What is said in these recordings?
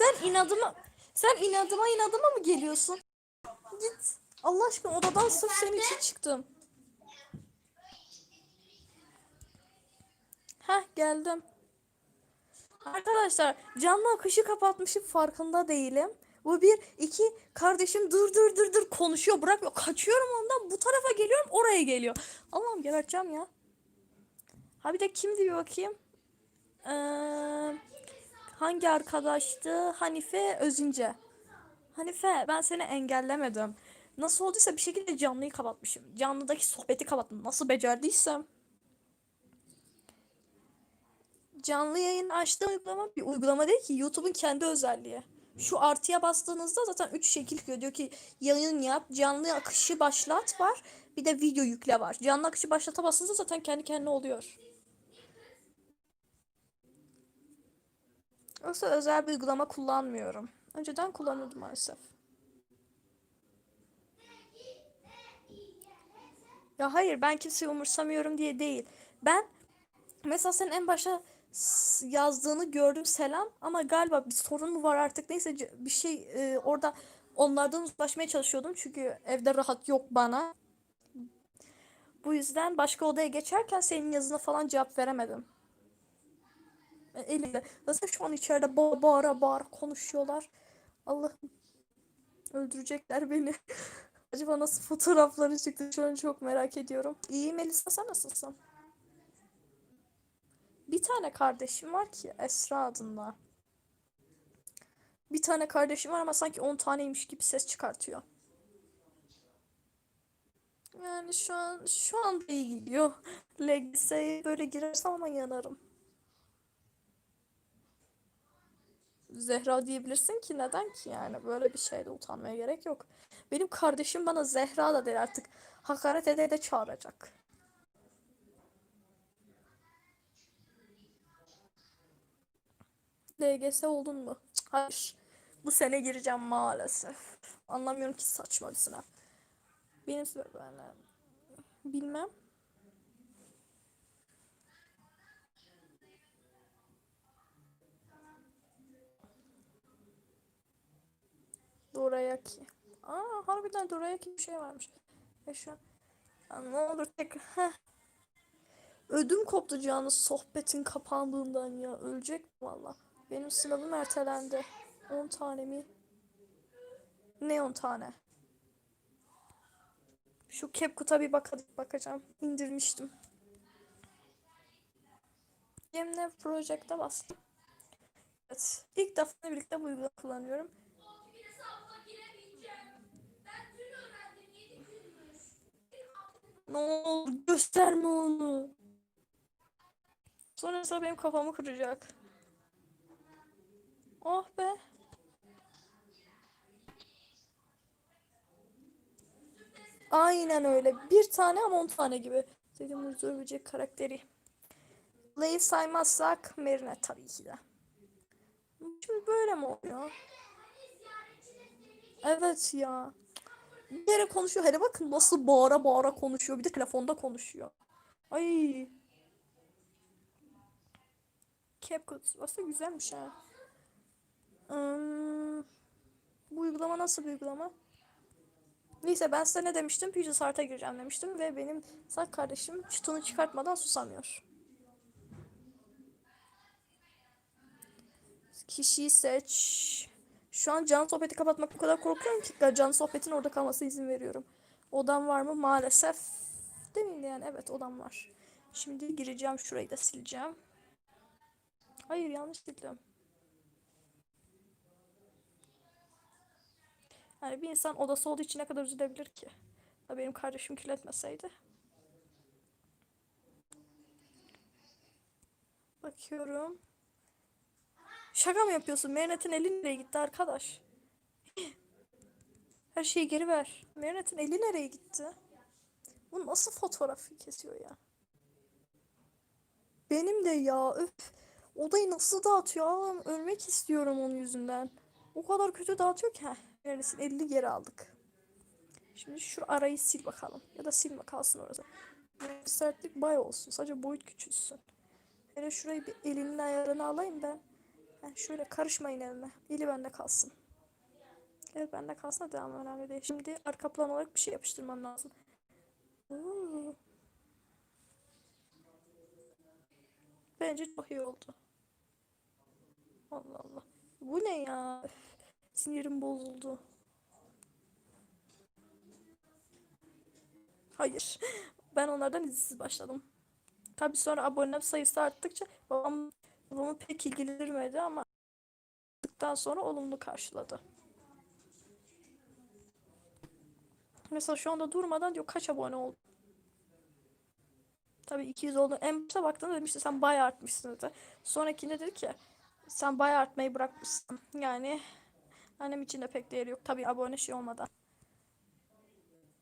Sen inadıma sen inadıma inadıma mı geliyorsun? Git. Allah aşkına odadan sırf senin için çıktım. Heh geldim. Arkadaşlar canlı akışı kapatmışım farkında değilim. Bu bir, iki kardeşim dur dur dur dur konuşuyor bırakmıyor. Kaçıyorum ondan bu tarafa geliyorum oraya geliyor. Allah'ım geberteceğim ya. Ha bir de kimdi bir bakayım. Ee, hangi arkadaştı? Hanife Özünce. Hanife ben seni engellemedim. Nasıl olduysa bir şekilde canlıyı kapatmışım. Canlıdaki sohbeti kapattım. Nasıl becerdiysem. Canlı yayın açtığım uygulama bir uygulama değil ki YouTube'un kendi özelliği. Şu artıya bastığınızda zaten 3 şekil çıkıyor. Diyor ki yayın yap, canlı akışı başlat var. Bir de video yükle var. Canlı akışı başlata bastığınızda zaten kendi kendine oluyor. Yoksa özel bir uygulama kullanmıyorum. Önceden kullanıyordum maalesef. Ya hayır ben kimseyi umursamıyorum diye değil. Ben mesela senin en başta yazdığını gördüm selam ama galiba bir sorun mu var artık neyse bir şey e, orada onlardan uzaklaşmaya çalışıyordum çünkü evde rahat yok bana. Bu yüzden başka odaya geçerken senin yazına falan cevap veremedim. E, Elimde. Zaten şu an içeride ba- bağıra bağıra konuşuyorlar. Allah'ım öldürecekler beni. Acaba nasıl fotoğrafları çıktı şu an çok merak ediyorum. İyi Melisa sen nasılsın? Bir tane kardeşim var ki Esra adında. Bir tane kardeşim var ama sanki 10 taneymiş gibi ses çıkartıyor. Yani şu an şu anda iyi gidiyor. LGS'ye böyle girersem ama yanarım. Zehra diyebilirsin ki neden ki yani böyle bir şeyde utanmaya gerek yok. Benim kardeşim bana Zehra da der artık. Hakaret ede de çağıracak. LGS oldun mu? Hayır. Bu sene gireceğim maalesef. Anlamıyorum ki saçma bir sınav. Benim böyle bilmem. Dorayaki. Aa harbiden Dorayaki bir şey varmış. E şu an ne olur tek Heh. Ödüm koptu canı sohbetin kapandığından ya. Ölecek valla. Benim sınavım ertelendi. 10 tane mi? Ne 10 tane? Şu CapCut'a bir bak bakacağım. İndirmiştim. Gemine Project'e bastım. Evet. İlk defa birlikte bu uygulamayı kullanıyorum. Ne olur gösterme onu. Sonrasında benim kafamı kıracak. Oh be. Aynen öyle. Bir tane ama on tane gibi. Dedim huzur böcek karakteri. Lay'i saymazsak Merine tabii ki de. Şimdi böyle mi oluyor? Evet ya. Bir yere konuşuyor. Hele bakın nasıl bağıra bağıra konuşuyor. Bir de telefonda konuşuyor. Ay. CapCut. Aslında güzelmiş ha. Hmm, bu uygulama nasıl bir uygulama? Neyse ben size ne demiştim? Pages Art'a gireceğim demiştim ve benim sak kardeşim çıtını çıkartmadan susamıyor. Kişiyi seç. Şu an canlı sohbeti kapatmak o kadar korkuyorum ki canlı sohbetin orada kalmasına izin veriyorum. Odam var mı? Maalesef. Değil mi yani? Evet odam var. Şimdi gireceğim şurayı da sileceğim. Hayır yanlış sildim. Yani bir insan odası olduğu için ne kadar üzülebilir ki? Ya benim kardeşim kirletmeseydi. Bakıyorum. Şaka mı yapıyorsun? Merinet'in eli nereye gitti arkadaş? Her şeyi geri ver. Merinet'in eli nereye gitti? Bu nasıl fotoğrafı kesiyor ya? Benim de ya öf. Odayı nasıl dağıtıyor? Allah'ım ölmek istiyorum onun yüzünden. O kadar kötü dağıtıyor ki. Merinet'in elini geri aldık. Şimdi şu arayı sil bakalım. Ya da silme kalsın orası. Sertlik bay olsun. Sadece boyut küçülsün. Hele şurayı bir elinin ayarını alayım ben. Şöyle karışmayın elime. Eli bende kalsın. El bende kalsın devam önemli değil. Şimdi arka plan olarak bir şey yapıştırmam lazım. Oo. Bence çok iyi oldu. Allah Allah. Bu ne ya? Sinirim bozuldu. Hayır. Ben onlardan izinsiz başladım. Tabii sonra abone sayısı arttıkça babam babamı pek ilgilendirmedi ama arttıktan sonra olumlu karşıladı. Mesela şu anda durmadan diyor kaç abone oldu. Tabii 200 oldu. En başta baktığında demişti sen bayağı artmışsın dedi. Sonrakinde dedi ki sen bayağı artmayı bırakmışsın. Yani annem için de pek değeri yok. Tabii abone şey olmadan.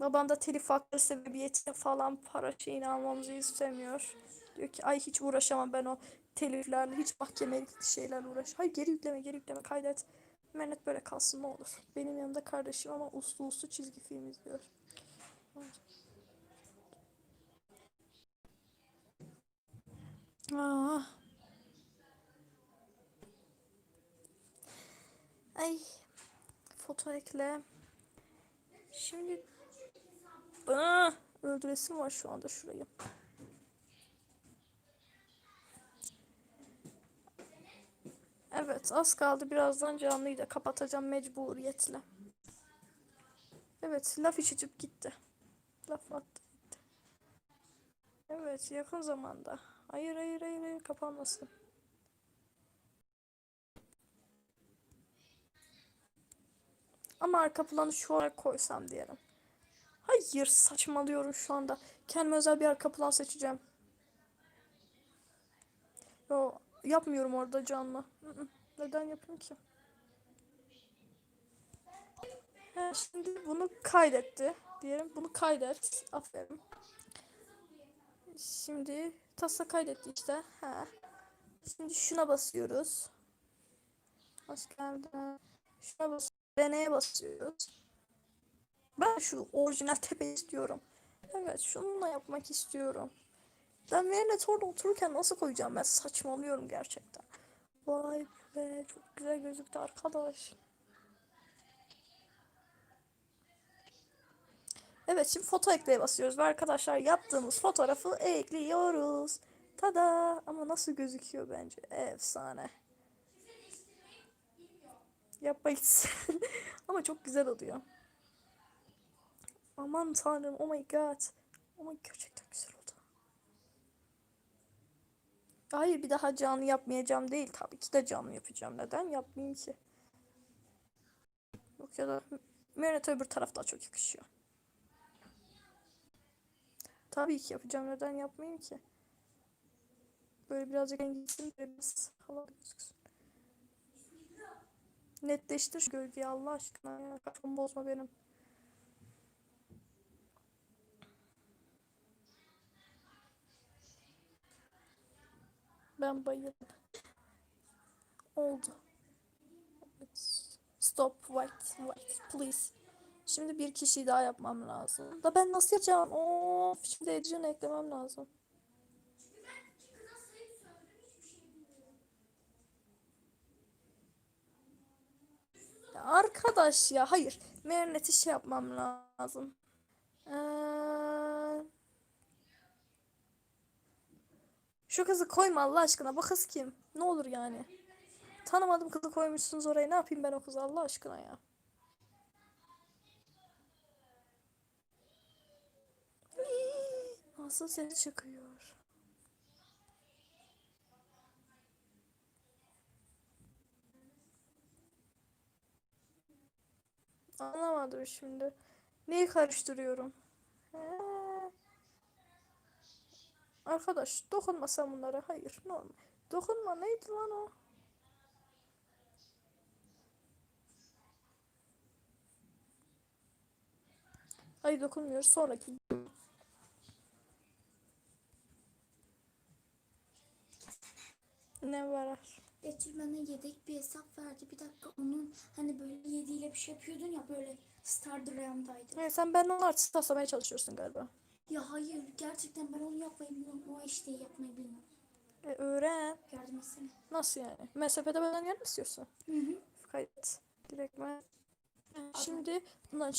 Babam da telif hakları sebebiyetiyle falan para şeyini almamızı istemiyor. Diyor ki ay hiç uğraşamam ben o teliflerle hiç mahkemelik şeylerle uğraş. Hayır geri yükleme geri yükleme kaydet. Menet böyle kalsın ne olur. Benim yanımda kardeşim ama uslu uslu çizgi film izliyor. Aa. Ay. Foto ekle. Şimdi Aa, öldüresim var şu anda şurayı. Evet az kaldı birazdan canlıyı da kapatacağım mecburiyetle. Evet laf içicip gitti. Laf attı gitti. Evet yakın zamanda. Hayır hayır hayır, hayır kapanmasın. Ama arka planı şu olarak koysam diyelim. Hayır saçmalıyorum şu anda. Kendime özel bir arka plan seçeceğim. Yo yapmıyorum orada canlı. Neden yapayım ki? He, şimdi bunu kaydetti diyelim. Bunu kaydet. Aferin. Şimdi tasa kaydetti işte. Ha. Şimdi şuna basıyoruz. Hoş geldin. Şuna bas. Deneye basıyoruz. Ben şu orijinal tepe istiyorum. Evet şununla yapmak istiyorum. Ben Merinet orada otururken nasıl koyacağım ben saçmalıyorum gerçekten. Vay be çok güzel gözüktü arkadaş. Evet şimdi foto ekleye basıyoruz ve arkadaşlar yaptığımız fotoğrafı ekliyoruz. Tada ama nasıl gözüküyor bence efsane. Yapmayız. ama çok güzel oluyor. Aman tanrım oh my god. Ama gerçekten güzel oldu. Hayır bir daha canlı yapmayacağım değil. Tabii ki de canlı yapacağım. Neden yapmayayım ki? Yok ya da Merinet öbür taraf daha çok yakışıyor. Tabii ki yapacağım. Neden yapmayayım ki? Böyle birazcık rengi biraz havalı gözüksün. Netleştir şu gölgeyi Allah aşkına ya. Kafamı bozma benim. Ben bayıldım. Oldu. Stop, wait, wait, please. Şimdi bir kişiyi daha yapmam lazım. Da ben nasıl yapacağım? Of, şimdi Adrian'ı eklemem lazım. Arkadaş ya, hayır. Marinet'i şey yapmam lazım. Ee, Şu kızı koyma Allah aşkına. Bu kız kim? Ne olur yani. Tanımadım kızı koymuşsunuz oraya. Ne yapayım ben o kızı Allah aşkına ya. Nasıl ses çıkıyor? Anlamadım şimdi. Neyi karıştırıyorum? He. Arkadaş dokunma sen bunlara. Hayır normal. Dokunma neydi lan o? Hayır dokunmuyoruz. Sonraki. Ne var? Betül bana yedek bir hesap verdi. Bir dakika onun hani böyle yediyle bir şey yapıyordun ya böyle Star Dream'daydı. Evet, sen benden artist taslamaya çalışıyorsun galiba. Ya hayır gerçekten ben onu yapmayı bilmiyorum. O işte yapmayı bilmiyorum. E, öğren. Yardım etsene. Nasıl yani? MSF'de benden yer mi istiyorsun? Hı hı. Kayıt. Direkt ben. Şimdi bundan çık.